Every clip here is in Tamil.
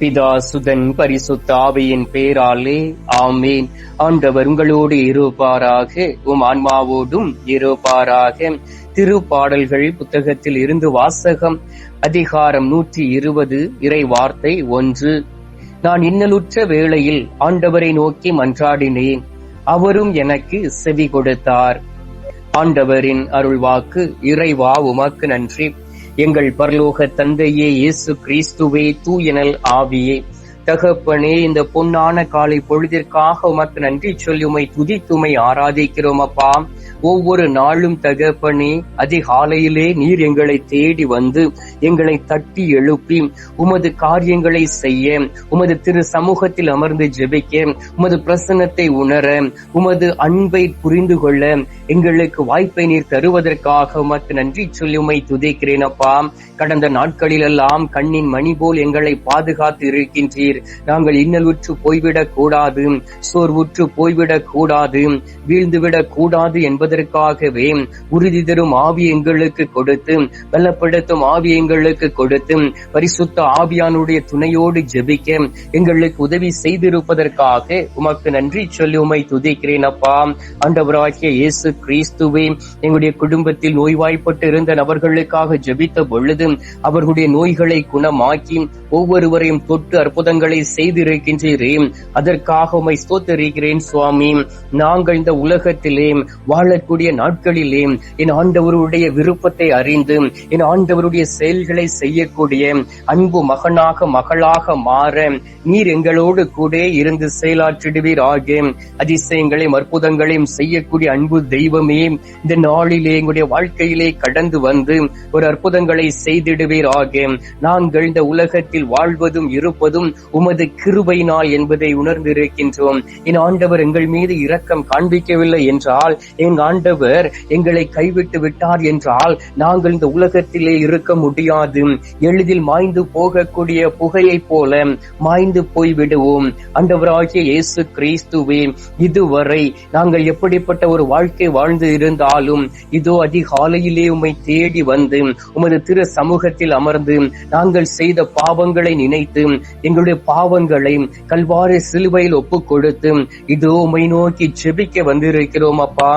பிதா சுதன் பரிசுத்த ஆவியின் பேராலே ஆமேன். ஆண்டவர் உங்களோடு இருப்பாராக உம் ஆன்மாவோடும் இருப்பாராக. திருப்பாடல்கள் புத்தகத்தில் இருந்து வாசகம் அதிகாரம் நூற்றி இருபது இறை வார்த்தை ஒன்று. நான் இன்னலுற்ற வேளையில் ஆண்டவரை நோக்கி மன்றாடினேன். அவரும் எனக்கு செவி கொடுத்தார் ஆண்டவரின் அருள்வாக்கு இறைவா உமக்கு நன்றி. எங்கள் பரலோக தந்தையே இயேசு கிறிஸ்துவே தூயனல் ஆவியே. தகப்பனே இந்த பொன்னான காலை பொழுதிற்காக உமக்கு நன்றி சொல்லி உமை துதித்துமை ஆராதிக்கிறோம் அப்பா. ஒவ்வொரு நாளும் தகப்பனே அதிகாலையிலே நீர் எங்களை தேடி வந்து எங்களை தட்டி எழுப்பி உமது காரியங்களை செய்ய உமது திரு சமூகத்தில் அமர்ந்து ஜெபிக்க உமது பிரசன்னத்தை உணர உமது அன்பை புரிந்து கொள்ள எங்களுக்கு வாய்ப்பை நீர் தருவதற்காக உமக்கு நன்றி சொல்லி உமை துதைக்கிறேன் அப்பா. கடந்த நாட்களிலெல்லாம் கண்ணின் மணி போல் எங்களை பாதுகாத்து இருக்கின்றீர். நாங்கள் இன்னலுற்று போய்விடக் கூடாது சோர்வுற்று போய்விடக் கூடாது வீழ்ந்துவிடக் கூடாது என்பது என்பதற்காகவே உறுதி தரும் ஆவி எங்களுக்கு கொடுத்து பலப்படுத்தும் ஆவி எங்களுக்கு கொடுத்து பரிசுத்த ஆவியானுடைய துணையோடு ஜெபிக்க எங்களுக்கு உதவி செய்திருப்பதற்காக உமக்கு நன்றி சொல்லி உமை துதிக்கிறேன் அப்பா. ஆண்டவராகிய இயேசு கிறிஸ்துவே எங்களுடைய குடும்பத்தில் நோய்வாய்ப்பட்டு இருந்த நபர்களுக்காக ஜெபித்த பொழுது அவர்களுடைய நோய்களை குணமாக்கி ஒவ்வொருவரையும் தொட்டு அற்புதங்களை செய்திருக்கின்றீரே. அதற்காக உமை ஸ்தோத்தரிக்கிறேன் சுவாமி. நாங்கள் இந்த உலகத்திலே வாழ வாழக்கூடிய நாட்களிலே என் ஆண்டவருடைய விருப்பத்தை அறிந்து என் ஆண்டவருடைய செயல்களை செய்யக்கூடிய அன்பு மகனாக மகளாக மாற நீர் எங்களோடு கூட இருந்து செயலாற்றிடுவீர் ஆக. அதிசயங்களையும் அற்புதங்களையும் செய்யக்கூடிய அன்பு தெய்வமே இந்த நாளிலே எங்களுடைய வாழ்க்கையிலே கடந்து வந்து ஒரு அற்புதங்களை செய்திடுவீர் ஆக. நாங்கள் இந்த உலகத்தில் வாழ்வதும் இருப்பதும் உமது கிருபையினால் என்பதை உணர்ந்திருக்கின்றோம். என் ஆண்டவர் எங்கள் மீது இரக்கம் காண்பிக்கவில்லை என்றால் என் ஆண்டவர் எங்களை கைவிட்டு விட்டார் என்றால் நாங்கள் இந்த உலகத்திலே இருக்க முடியாது. எளிதில் மாய்ந்து போகக்கூடிய புகையைப் போல மாய்ந்து போய் விடுவோம் ஆண்டவராகிய இயேசு கிறிஸ்துவே இதுவரை நாங்கள் எப்படிப்பட்ட ஒரு வாழ்க்கை வாழ்ந்து இருந்தாலும் இதோ அதிகாலையிலே உம்மை தேடி வந்து உமது திரு சமூகத்தில் அமர்ந்து நாங்கள் செய்த பாவங்களை நினைத்து எங்களுடைய பாவங்களை கல்வாரி சிலுவையில் ஒப்புக் கொடுத்து இதோ உமை நோக்கி செபிக்க வந்திருக்கிறோம் அப்பா.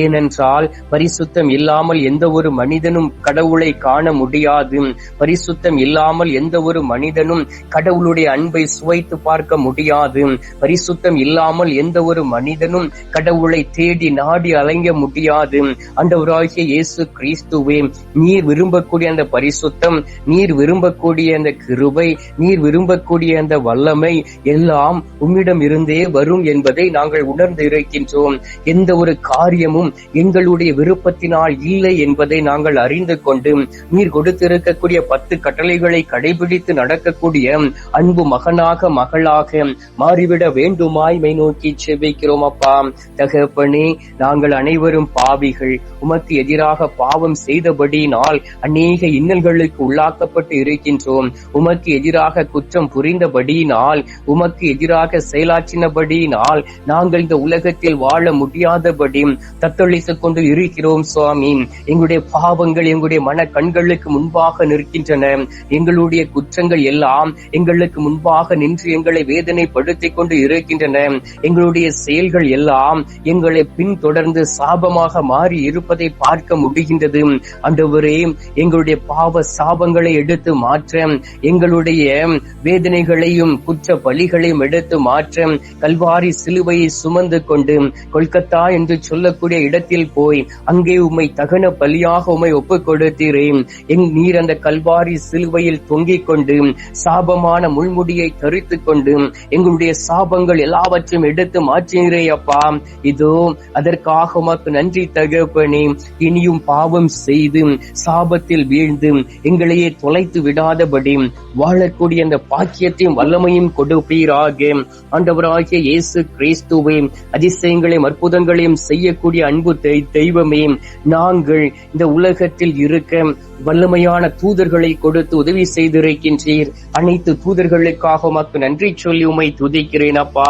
ஏனென்றால் பரிசுத்தம் இல்லாமல் எந்த ஒரு மனிதனும் கடவுளை காண முடியாது. பரிசுத்தம் இல்லாமல் எந்த ஒரு மனிதனும் கடவுளுடைய அன்பை சுவைத்து பார்க்க முடியாது. பரிசுத்தம் இல்லாமல் எந்த ஒரு மனிதனும் கடவுளை தேடி நாடி அலைங்க முடியாது. அண்டவராகிய இயேசு கிறிஸ்துவே நீர் விரும்பக்கூடிய அந்த பரிசுத்தம் நீர் விரும்பக்கூடிய அந்த கிருபை நீர் விரும்பக்கூடிய அந்த வல்லமை எல்லாம் உம்மிடம் இருந்தே வரும் என்பதை நாங்கள் உணர்ந்து இருக்கின்றோம். எந்த ஒரு காரியமும் எங்களுடைய விருப்பத்தினால் இல்லை என்பதை நாங்கள் அறிந்து கொண்டு நீர் கொடுத்திருக்கக்கூடிய பத்து கட்டளைகளை கடைபிடித்து நடக்கக்கூடிய அன்பு மகனாக மகளாக மாறிவிட வேண்டுமாய் மை நோக்கி செபிக்கிறோம் அப்பா. தகப்பனே நாங்கள் அனைவரும் பாவிகள். உமக்கு எதிராக பாவம் செய்தபடியினால் அநேக இன்னல்களுக்கு உள்ளாக்கப்பட்டு இருக்கின்றோம். உமக்கு எதிராக குற்றம் புரிந்தபடியினால் உமக்கு எதிராக செயலாற்றினபடியினால் நாங்கள் இந்த உலகத்தில் வாழ முடியாதபடி தத்தளித்துக் கொண்டு இருக்கிறோம் சுவாமி. எங்களுடைய பாவங்கள் எங்களுடைய மன கண்களுக்கு முன்பாக நிற்கின்றன. எங்களுடைய குற்றங்கள் எல்லாம் எங்களுக்கு முன்பாக நின்று எங்களை வேதனைப்படுத்திக் கொண்டு இருக்கின்றன. எங்களுடைய செயல்கள் எல்லாம் எங்களை பின்தொடர்ந்து சாபமாக மாறி இருப்பதை பார்க்க முடிகின்றது. அண்டவரே எங்களுடைய பாவ சாபங்களை எடுத்து மாற்ற எங்களுடைய வேதனைகளையும் குற்ற பலிகளையும் எடுத்து மாற்ற கல்வாரி சிலுவையை சுமந்து கொண்டு கொல்கத்தா என்று சொல்லக்கூடிய இடத்தில் போய் அங்கே உம்மை தகன பலியாக உம்மை ஒப்பு கொடுத்தீரே எங் நீர் அந்த கல்வாரி சிலுவையில் தொங்கிக் கொண்டு சாபமான முள்முடியை தரித்து கொண்டு எங்களுடைய சாபங்கள் எல்லாவற்றையும் எடுத்து மாற்றினீரே அப்பா. இதோ அதற்காக உமக்கு நன்றி தகப்பனே. இனியும் பாவம் செய்து சாபத்தில் வீழ்ந்து எங்களையே தொலைத்து விடாதபடி வாழக்கூடிய அந்த பாக்கியத்தையும் வல்லமையும் கொடுப்பீராக. ஆண்டவராகிய இயேசு கிறிஸ்துவே அதிசயங்களையும் அற்புதங்களையும் செய்யக்கூடிய அன்பு தெய்வமே நாங்கள் இந்த உலகத்தில் இருக்க வல்லமையான தூதர்களை கொடுத்து உதவி செய்திருக்கின்றீர். அனைத்து தூதர்களுக்காக உமக்கு நன்றி சொல்லி உமை துதிக்கிறேன் அப்பா.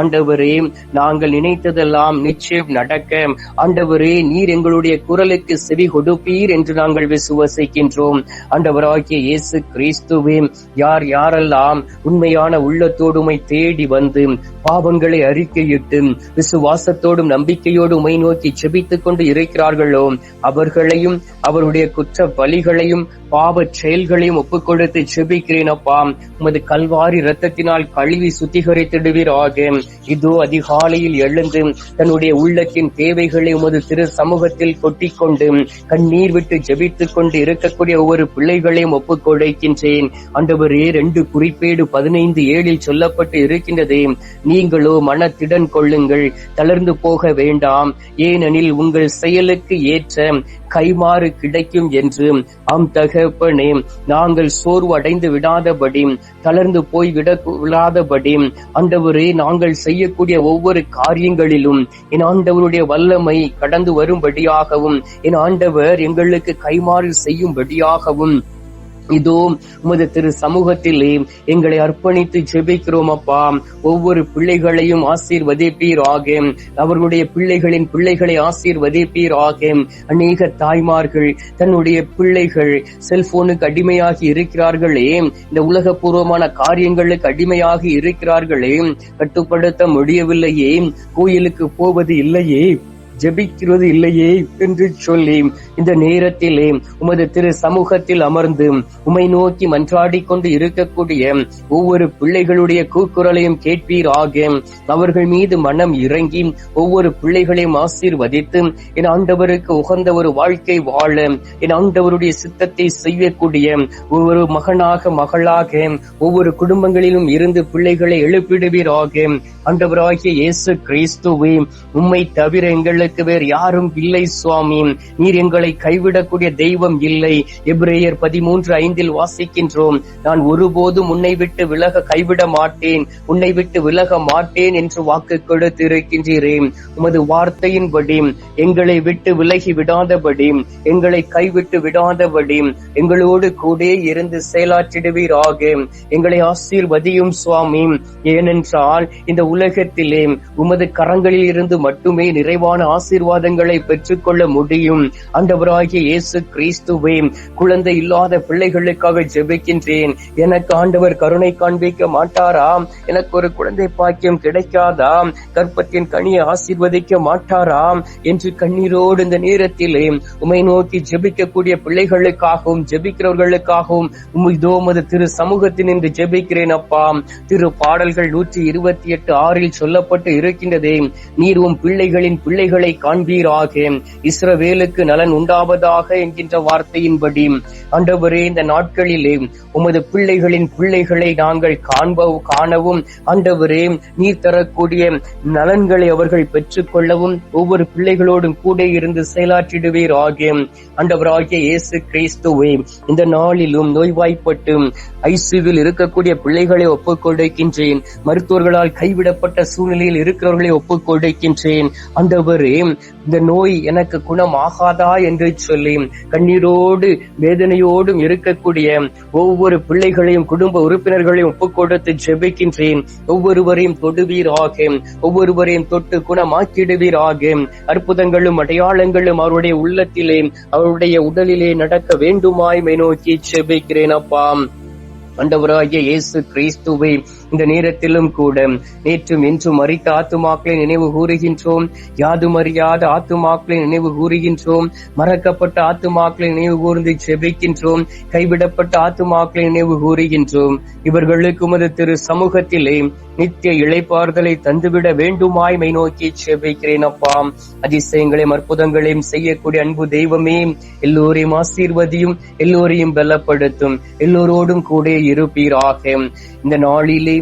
ஆண்டவரே நாங்கள் நினைத்ததெல்லாம் நிச்சயம் நடக்க. ஆண்டவரே நீர் எங்களுடைய குரலுக்கு செவி கொடுப்பீர் என்று நாங்கள் விசுவசிக்கின்றோம். ஆண்டவராகிய இயேசு கிறிஸ்துவே யார் யாரெல்லாம் உண்மையான உள்ளத்தோடுமை தேடி வந்து பாவங்களை அறிக்கையிட்டு விசுவாசத்தோடும் நம்பிக்கையோடு உமை நோக்கி செபித்துக் கொண்டு இருக்கிறார்களோ அவர்களையும் அவருடைய குற்ற வழிகளையும் பாவ செயல்களையும் ஒப்புக் கொடுத்து செபிக்கிறேன் அப்பா உமது கல்வாரி ரத்தத்தினால் கழுவி சுத்திகரித்திடுவீராக. இதோ அதிகாலையில் எழுந்து தன்னுடைய உள்ளத்தின் தேவைகளை உமது திரு சமூகத்தில் கொட்டிக்கொண்டு கண்ணீர் விட்டு ஜெபித்துக் கொண்டு இருக்கக்கூடிய ஒவ்வொரு பிள்ளைகளையும் ஒப்புக் கொடுக்கின்றேன் அண்டவரே ரெண்டு குறிப்பேடு பதினைந்து ஏழில் சொல்லப்பட்டு இருக்கின்றதே. நீங்களோ மனத்திடன் கொள்ளுங்கள் தளர்ந்து போக வேண்டாம். ஏனெனில் உங்கள் செயலுக்கு ஏற்ற கைமாறு கிடைக்கும் என்று அம் தகப்பனே நாங்கள் சோர்வு அடைந்து விடாதபடி தளர்ந்து போய் விட விடாதபடி ஆண்டவரே நாங்கள் செய்யக்கூடிய ஒவ்வொரு காரியங்களிலும் என் ஆண்டவருடைய வல்லமை கடந்து வரும்படியாகவும் என் ஆண்டவர் எங்களுக்கு கைமாறு செய்யும்படியாகவும் இதோ உமது திரு சமூகத்திலே எங்களை அர்ப்பணித்து ஜெபிக்கிறோம் அப்பா. ஒவ்வொரு பிள்ளைகளையும் ஆசீர்வதிப்பீராக. அவர்களுடைய பிள்ளைகளின் பிள்ளைகளை ஆசீர்வதிப்பீராக. அநேக தாய்மார்கள் தன்னுடைய பிள்ளைகள் செல்போனுக்கு அடிமையாகி இருக்கிறார்களே. இந்த உலகபூர்வமான காரியங்களுக்கு அடிமையாகி இருக்கிறார்களே. கட்டுப்படுத்த முடியவில்லையே. கோயிலுக்கு போவது இல்லையே. ஜெபிக்கிறது இல்லையே என்று சொல்லி இந்த நேரத்திலே உமது திரு சமூகத்தில் அமர்ந்து உமை நோக்கி மன்றாடி கொண்டு இருக்கக்கூடிய ஒவ்வொரு பிள்ளைகளுடைய கூக்குரலையும் கேட்பீராக. அவர்கள் மீது மனம் இறங்கி ஒவ்வொரு பிள்ளைகளையும் ஆசீர்வதித்து என் ஆண்டவருக்கு உகந்த ஒரு வாழ்க்கை வாழ என் ஆண்டவருடைய சித்தத்தை செய்யக்கூடிய ஒவ்வொரு மகனாக மகளாக ஒவ்வொரு குடும்பங்களிலும் இருந்து பிள்ளைகளை எழுப்பிடுவீராக. ஆண்டவராகிய இயேசு கிறிஸ்துவை உம்மை தவிர எங்கள் எங்களுக்கு வேறு யாரும் இல்லை சுவாமி. நீர் எங்களை கைவிடக்கூடிய தெய்வம் இல்லை. எப்ரேயர் பதிமூன்று ஐந்தில் வாசிக்கின்றோம். நான் ஒருபோதும் உன்னை விட்டு விலக கைவிட மாட்டேன். உன்னை விட்டு விலக மாட்டேன் என்று வாக்கு கொடுத்து இருக்கின்றேன் உமது வார்த்தையின்படி எங்களை விட்டு விலகி விடாதபடி எங்களை கைவிட்டு விடாதபடி எங்களோடு கூட இருந்து செயலாற்றிடுவீராக. எங்களை ஆசீர்வதியும் சுவாமி. ஏனென்றால் இந்த உலகத்திலே உமது கரங்களில் இருந்து மட்டுமே நிறைவான ஆசீர்வாதங்களை பெற்றுக்கொள்ள முடியும். ஆண்டவராகிய இயேசு கிறிஸ்துவே குழந்தை இல்லாத பிள்ளைகளுக்காக ஜெபிக்கின்றேன். எனக்கு ஆண்டவர் கருணை காண்பிக்க மாட்டாரா எனக்கு ஒரு குழந்தை பாக்கியம் கிடைக்காதா கற்பத்தின் கனியை ஆசீர்வதிக்க மாட்டாரா என்று கண்ணீரோடு இந்த நேரத்திலே உமை நோக்கி ஜெபிக்கக்கூடிய பிள்ளைகளுக்காகவும் ஜெபிக்கிறவர்களுக்காகவும் இதோ உமது திரு சமூகத்தில் நின்று ஜெபிக்கிறேன் அப்பா. திரு பாடல்கள் நூற்றி இருபத்தி எட்டு ஆறில் சொல்லப்பட்டு இருக்கின்றதே. நீர் உன் பிள்ளைகளின் பிள்ளைகள் காண்பீராக. இஸ்ரவேலுக்கு நலன் உண்டாவதாக என்கின்ற வார்த்தையின்படி ஆண்டவரே இந்த நாட்களிலே உமது பிள்ளைகளின் பிள்ளைகளை நாங்கள் காண்பவும் காணவும் ஆண்டவரே நீர் தரக்கூடிய நலன்களை அவர்கள் பெற்றுக்கொள்ளவும் ஒவ்வொரு பிள்ளைகளோடும் கூட இருந்து செயலாற்றிடுவீர் ஆகிய ஆண்டவராகிய இயேசு கிறிஸ்துவே இந்த நாளிலும் நோய்வாய்ப்பட்டு ஐசியூவில் இருக்கக்கூடிய பிள்ளைகளை ஒப்புக் கொடுக்கின்றேன் மருத்துவர்களால் கைவிடப்பட்ட சூழ்நிலையில் இருக்கிறவர்களை ஒப்புக் கொடுக்கின்றேன் ஆண்டவரே இந்த நோய் எனக்கு குணம் ஆகாதா என்று சொல்லி கண்ணீரோடு வேதனையோடும் இருக்கக்கூடிய ஒவ்வொரு பிள்ளைகளையும் குடும்ப உறுப்பினர்களையும் ஒப்புக் கொடுத்து ஜெபிக்கின்றேன். ஒவ்வொருவரையும் தொடுவீராக ஒவ்வொருவரையும் தொட்டு குணமாக்கிடுவீராக. அற்புதங்களும் அடையாளங்களும் அவருடைய உள்ளத்திலே அவருடைய உடலிலே நடக்க வேண்டுமாய் நோக்கி ஜெபிக்கிறேன் அப்பா. அண்டவராகிய இயேசு கிறிஸ்துவை இந்த நேரத்திலும் கூட நேற்றும் இன்றும் மறித்த ஆத்துமாக்களை நினைவு கூறுகின்றோம். யாதும் அறியாத ஆத்துமாக்களை நினைவு கூறுகின்றோம். மறக்கப்பட்ட ஆத்துமாக்களை நினைவு கூர்ந்து செபிக்கின்றோம். கைவிடப்பட்ட ஆத்துமாக்களை நினைவு கூறுகின்றோம். இவர்களுக்கு உமது திரு சமூகத்திலே நித்திய இழைப்பார்தலை தந்துவிட வேண்டுமாய்மை நோக்கி செபிக்கிறேன் அப்பா. அதிசயங்களையும் அற்புதங்களையும் செய்யக்கூடிய அன்பு தெய்வமே எல்லோரையும் ஆசீர்வதியும் எல்லோரையும் பலப்படுத்தும். எல்லோரோடும் கூட இருப்பீராக. இந்த நாளிலே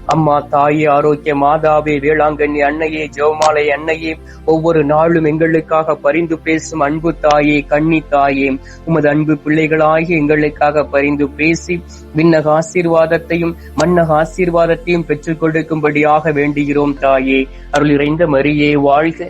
அம்மா தாயே ஆரோக்கிய மாதாவே வேளாங்கண்ணி அன்னையே ஜெவமாலை அன்னையே ஒவ்வொரு நாளும் எங்களுக்காக பரிந்து பேசும் அன்பு தாயே கண்ணி தாயே உமது அன்பு பிள்ளைகளாகி எங்களுக்காக பரிந்து பேசி விண்ணக ஆசீர்வாதத்தையும் மன்னக ஆசீர்வாதத்தையும் பெற்றுக் கொடுக்கும்படியாக வேண்டுகிறோம் தாயே. அருள் இறைந்த மரியே வாழ்க